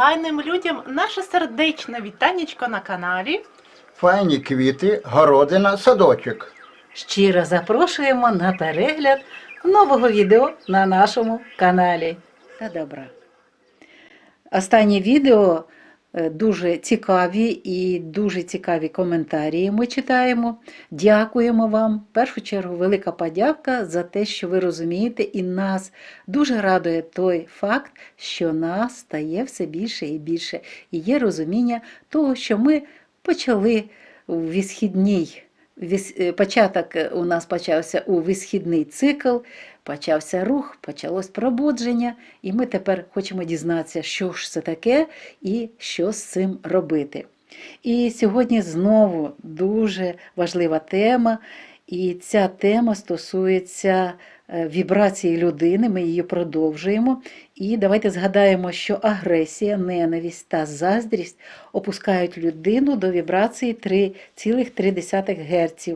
файним людям наше сердечне вітанечко на каналі. Файні квіти, городина, садочок. Щиро запрошуємо на перегляд нового відео на нашому каналі та добра. Останнє відео дуже цікаві і дуже цікаві коментарі ми читаємо. Дякуємо вам. В першу чергу велика подяка за те, що ви розумієте, і нас дуже радує той факт, що нас стає все більше і більше. І є розуміння того, що ми почали в висхідній Віс- е, Початок е, у нас почався у висхідний цикл, почався рух, почалось пробудження, і ми тепер хочемо дізнатися, що ж це таке і що з цим робити. І сьогодні знову дуже важлива тема, і ця тема стосується е, вібрації людини. Ми її продовжуємо. І давайте згадаємо, що агресія, ненависть та заздрість опускають людину до вібрації 3,3 Гц.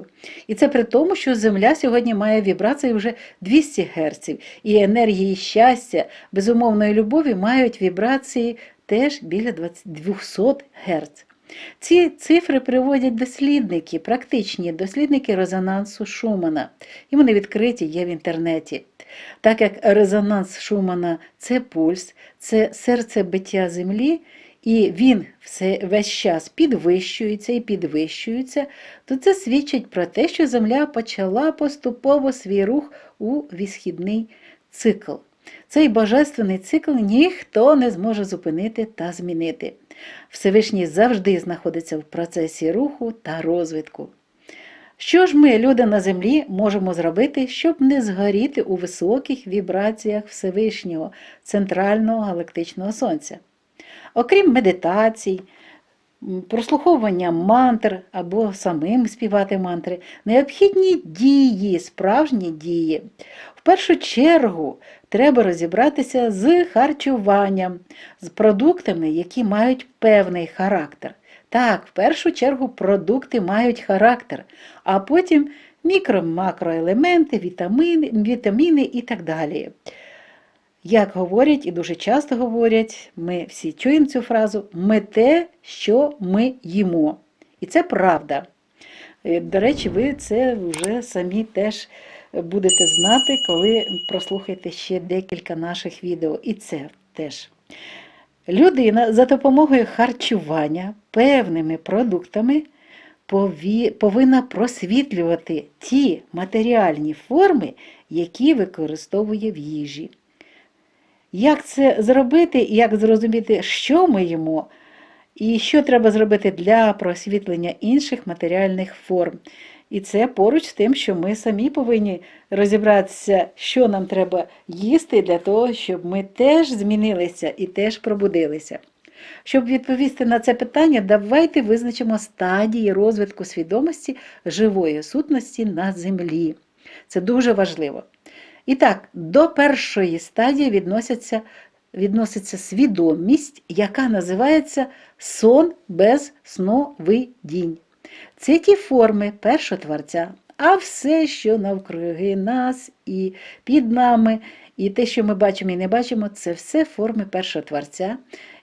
І це при тому, що Земля сьогодні має вібрації вже 200 Гц. І енергії щастя, безумовної любові мають вібрації теж біля 200 Гц. Ці цифри приводять дослідники, практичні дослідники резонансу Шумана. І вони відкриті є в інтернеті. Так як резонанс Шумана це пульс, це серцебиття Землі, і він все, весь час підвищується і підвищується, то це свідчить про те, що Земля почала поступово свій рух у висхідний цикл. Цей божественний цикл ніхто не зможе зупинити та змінити. Всевишній завжди знаходиться в процесі руху та розвитку. Що ж ми, люди на землі, можемо зробити, щоб не згоріти у високих вібраціях Всевишнього центрального галактичного сонця? Окрім медитацій, прослуховування мантр або самим співати мантри, необхідні дії, справжні дії. В першу чергу треба розібратися з харчуванням, з продуктами, які мають певний характер. Так, в першу чергу продукти мають характер, а потім мікро-макроелементи, вітаміни, вітаміни і так далі. Як говорять і дуже часто говорять, ми всі чуємо цю фразу: ми те, що ми їмо. І це правда. Е, До речі, ви це вже самі теж будете знати, коли прослухаєте ще декілька наших відео. І це теж. Людина за допомогою харчування певними продуктами повинна просвітлювати ті матеріальні форми, які використовує в їжі. Як це зробити, як зрозуміти, що ми їмо, і що треба зробити для просвітлення інших матеріальних форм. І це поруч з тим, що ми самі повинні розібратися, що нам треба їсти для того, щоб ми теж змінилися і теж пробудилися. Щоб відповісти на це питання, давайте визначимо стадії розвитку свідомості живої сутності на землі. Це дуже важливо. І так, до першої стадії відносяться, відноситься свідомість, яка називається сон без сновидінь. Це ті форми першотворця, а все, що навкруги нас і під нами, і те, що ми бачимо і не бачимо, це все форми першотворця.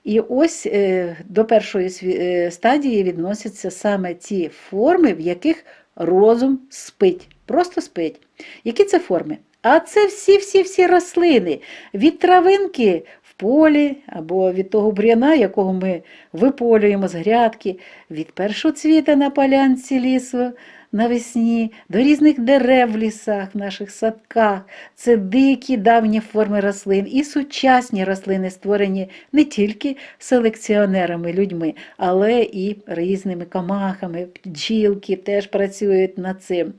І ось е, до першої е, стадії відносяться саме ті форми, в яких розум спить, просто спить. Які це форми? А це всі-всі-всі рослини, від травинки полі або від того бур'яна, якого ми виполюємо з грядки, від першоцвіта на полянці лісу навесні, до різних дерев в лісах, в наших садках. Це дикі давні форми рослин і сучасні рослини, створені не тільки селекціонерами, людьми, але і різними комахами, бджілки теж працюють над цим.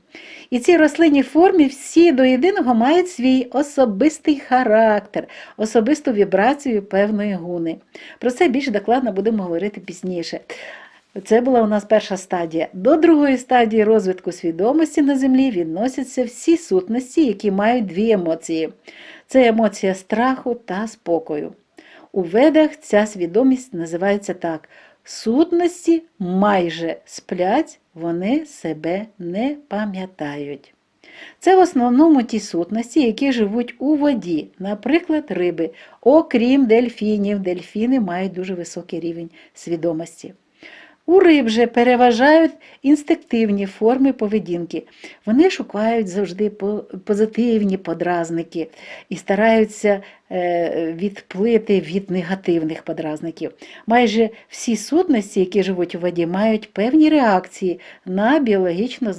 І ці рослинні форми всі до єдиного мають свій особистий характер, особисту вібрацію певної гуни. Про це більш докладно будемо говорити пізніше. Це була у нас перша стадія. До другої стадії розвитку свідомості на землі відносяться всі сутності, які мають дві емоції: це емоція страху та спокою. У ведах ця свідомість називається так: сутності майже сплять, вони себе не пам'ятають. Це в основному ті сутності, які живуть у воді, наприклад, риби, окрім дельфінів. Дельфіни мають дуже високий рівень свідомості. У риб же переважають інстинктивні форми поведінки. Вони шукають завжди позитивні подразники і стараються е, відплити від негативних подразників. Майже всі сутності, які живуть у воді, мають певні реакції на біологічно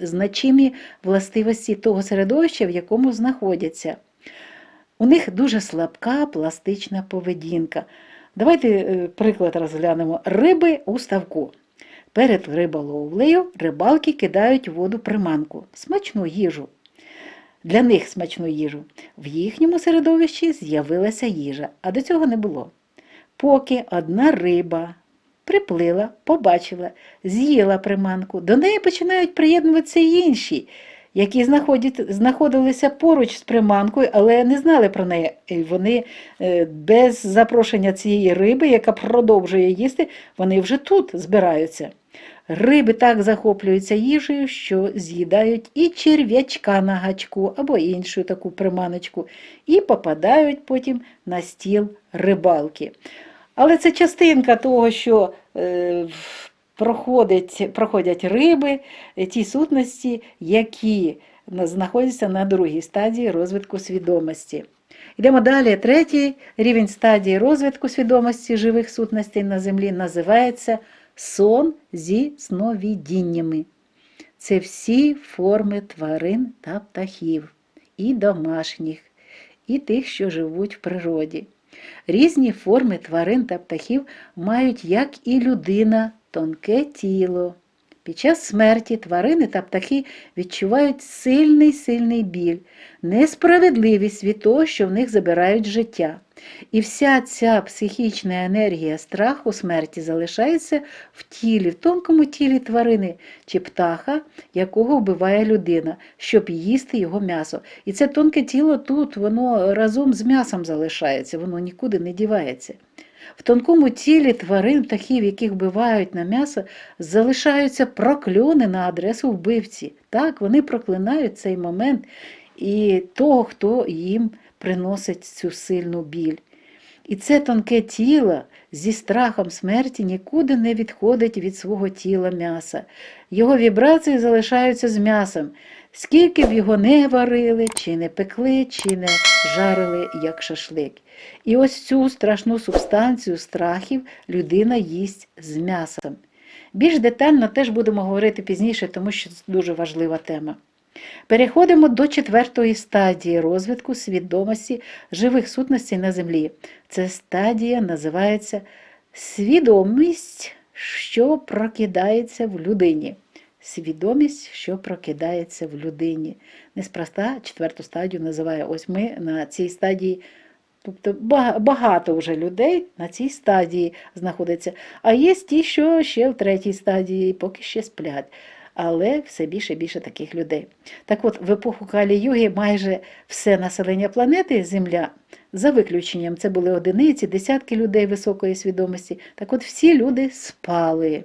значимі властивості того середовища, в якому знаходяться. У них дуже слабка пластична поведінка. Давайте е, приклад розглянемо. Риби у ставку. Перед риболовлею рибалки кидають у воду приманку, смачну їжу. Для них смачну їжу. В їхньому середовищі з'явилася їжа, а до цього не було. Поки одна риба приплила, побачила, з'їла приманку, до неї починають приєднуватися й інші, які знаходилися поруч з приманкою, але не знали про неї. І вони е, без запрошення цієї риби, яка продовжує їсти, вони вже тут збираються. Риби так захоплюються їжею, що з'їдають і черв'ячка на гачку або іншу таку приманочку, і попадають потім на стіл рибалки. Але це частинка того, що проходить, проходять риби, е, ті сутності, які знаходяться на другій стадії розвитку свідомості. Йдемо далі. Третій рівень стадії розвитку свідомості живих сутностей на землі називається сон зі сновидіннями. Це всі форми тварин та птахів, і домашніх, і тих, що живуть в природі. Різні форми тварин та птахів мають, як і людина, тонке тіло. Під час смерті тварини та птахи відчувають сильний сильний біль, несправедливість від того, що в них забирають життя. І вся ця психічна енергія страху смерті залишається в тілі, в тонкому тілі тварини чи птаха, якого вбиває людина, щоб їсти його м'ясо. І це тонке тіло тут, воно разом з м'ясом залишається, воно нікуди не дівається. В тонкому тілі тварин, птахів, яких вбивають на м'ясо, залишаються прокльони на адресу вбивці. Так, вони проклинають цей момент і того, хто їм приносить цю сильну біль. І це тонке тіло зі страхом смерті нікуди не відходить від свого тіла м'яса. Його вібрації залишаються з м'ясом, скільки б його не варили, чи не пекли, чи не жарили, як шашлик. І ось цю страшну субстанцію страхів людина їсть з м'ясом. Більш детально теж будемо говорити пізніше, тому що це дуже важлива тема. Переходимо до четвертої стадії розвитку свідомості живих сутностей на землі. Ця стадія називається свідомість, що прокидається в людині. Свідомість, що прокидається в людині. Неспроста четверту стадію називає. Ось ми на цій стадії. Тобто багато вже людей на цій стадії знаходиться. А є ті, що ще в третій стадії, поки ще сплять. Але все більше і більше таких людей. Так от, в епоху Калі-Юги майже все населення планети Земля, за виключенням, це були одиниці, десятки людей високої свідомості. Так от всі люди спали.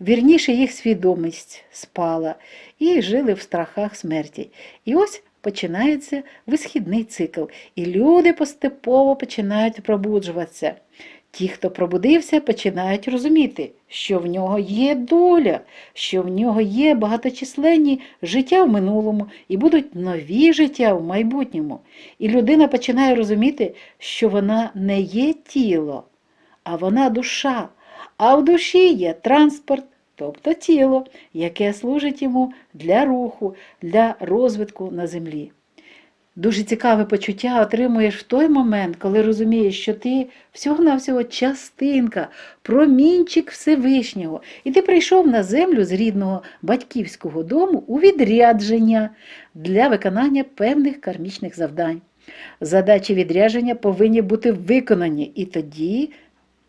Вірніше, їх свідомість спала і жили в страхах смерті. І ось починається висхідний цикл, і люди поступово починають пробуджуватися. Ті, хто пробудився, починають розуміти, що в нього є доля, що в нього є багаточисленні життя в минулому і будуть нові життя в майбутньому. І людина починає розуміти, що вона не є тіло, а вона душа. А в душі є транспорт, тобто тіло, яке служить йому для руху, для розвитку на землі. Дуже цікаве почуття отримуєш в той момент, коли розумієш, що ти всього-навсього частинка, промінчик Всевишнього, і ти прийшов на землю з рідного батьківського дому у відрядження для виконання певних кармічних завдань. Задачі відрядження повинні бути виконані, і тоді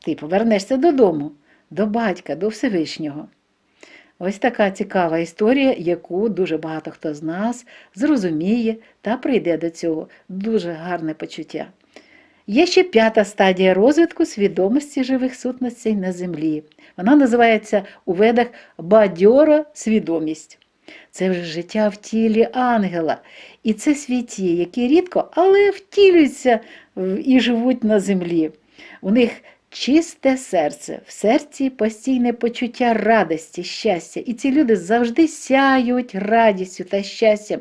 ти повернешся додому, до батька, до Всевишнього. Ось така цікава історія, яку дуже багато хто з нас зрозуміє та прийде до цього. Дуже гарне почуття. Є ще п'ята стадія розвитку свідомості живих сутностей на землі. Вона називається у ведах бадьора свідомість. Це вже життя в тілі ангела. І це святі, які рідко, але втілюються і живуть на землі. У них чисте серце, в серці постійне почуття радості, щастя. І ці люди завжди сяють радістю та щастям,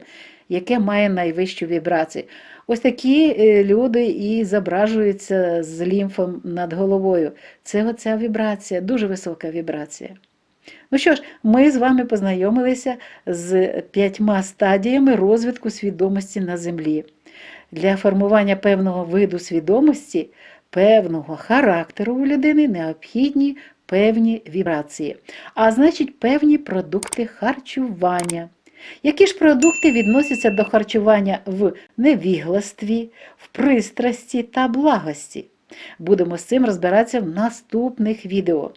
яке має найвищу вібрацію. Ось такі е, люди і зображуються з лімфом над головою. Це оця вібрація, дуже висока вібрація. Ну що ж, ми з вами познайомилися з п'ятьма стадіями розвитку свідомості на землі. Для формування певного виду свідомості, певного характеру у людини необхідні певні вібрації, а значить певні продукти харчування. Які ж продукти відносяться до харчування в невігластві, в пристрасті та благості? Будемо з цим розбиратися в наступних відео.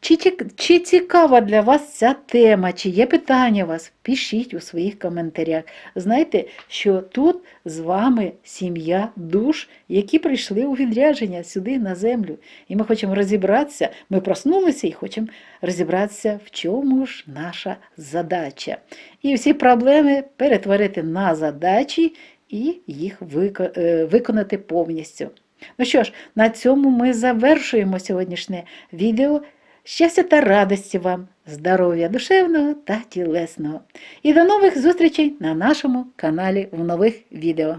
Чи, чи цікава для вас ця тема, чи є питання у вас? Пишіть у своїх коментарях. Знайте, що тут з вами сім'я душ, які прийшли у відрядження сюди на землю. І ми хочемо розібратися, ми проснулися і хочемо розібратися, в чому ж наша задача. І всі проблеми перетворити на задачі і їх е, виконати повністю. Ну що ж, на цьому ми завершуємо сьогоднішнє відео. Щастя та радості вам, здоров'я душевного та тілесного. І до нових зустрічей на нашому каналі в нових відео.